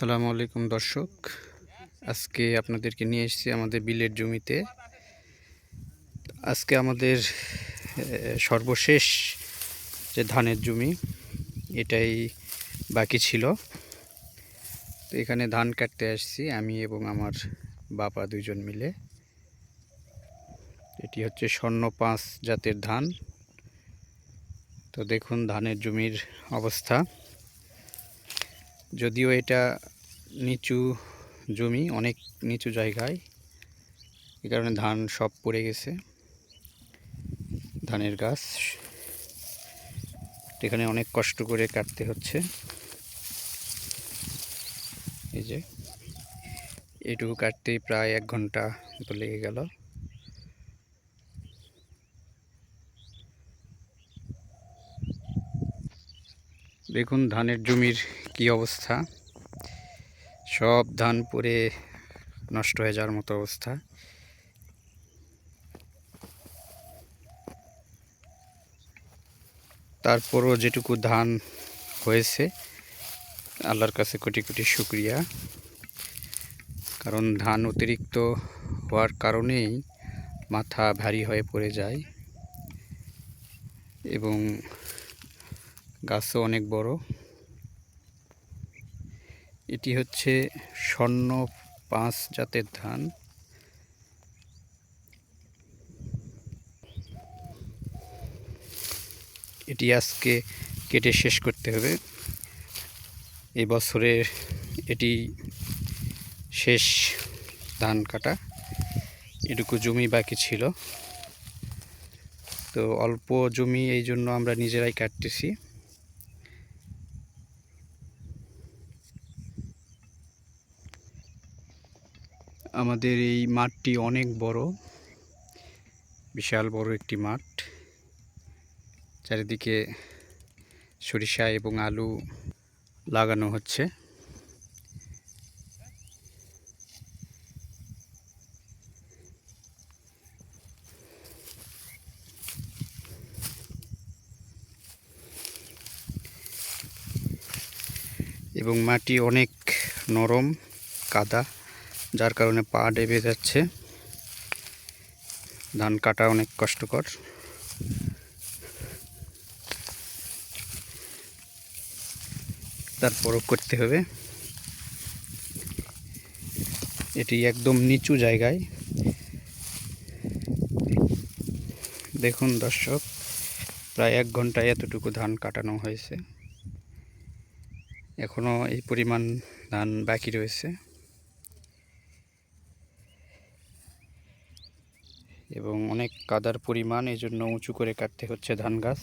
আসসালামু আলাইকুম দর্শক। আজকে আপনাদেরকে নিয়ে এসেছি আমাদের বিলের জমিতে। আজকে আমাদের সর্বশেষ যে ধানের জমি, এটাই বাকি ছিল। তো এখানে ধান কাটতে আসছি আমি এবং আমার বাবা দুজন মিলে। এটি হচ্ছে স্বর্ণ পাঁচ জাতের ধান। তো দেখুন ধানের জমির অবস্থা। যদিও এটা নিচু জমি, অনেক নিচু জায়গায়। এ কারণে ধান সব পড়ে গেছে। ধানের গাছ। এখানে অনেক কষ্ট করে কাটতে হচ্ছে। এই যে, এটুকু কাটতেই প্রায় এক ঘণ্টা মতো লেগে গেল। দেখুন ধানের জমির কি অবস্থা। সব ধান পরে নষ্ট হয়ে যাওয়ার মতো অবস্থা। তারপরও যেটুকু ধান হয়েছে, আল্লাহর কাছে কোটি কোটি শুক্রিয়া। কারণ ধান অতিরিক্ত হওয়ার কারণেই মাথা ভারী হয়ে পড়ে যায় এবং গাছও অনেক বড়। এটি হচ্ছে স্বর্ণ পাঁচ জাতের ধান। এটি আজকে কেটে শেষ করতে হবে। এই বছরের এটি শেষ ধান কাটা। এটুকু জমি বাকি ছিল। তো অল্প জমি এই জন্য আমরা নিজেরাই কাটতেছি। আমাদের এই মাঠটি অনেক বড়, বিশাল বড় একটি মাঠ। চারিদিকে সরিষা এবং আলু লাগানো হচ্ছে। এবং মাটি অনেক নরম, কাদা। যার কারণে পা ডেবে যাচ্ছে। ধান কাটা অনেক কষ্টকর। তারপরও করতে হবে। এটি একদম নিচু জায়গায়। দেখুন দর্শক, প্রায় এক ঘন্টায় এতটুকু ধান কাটানো হয়েছে। এখনও এই পরিমাণ ধান বাকি রয়েছে। এবং অনেক কাদার পরিমাণ এজন্য জন্য উঁচু করে কাটতে হচ্ছে ধান গাছ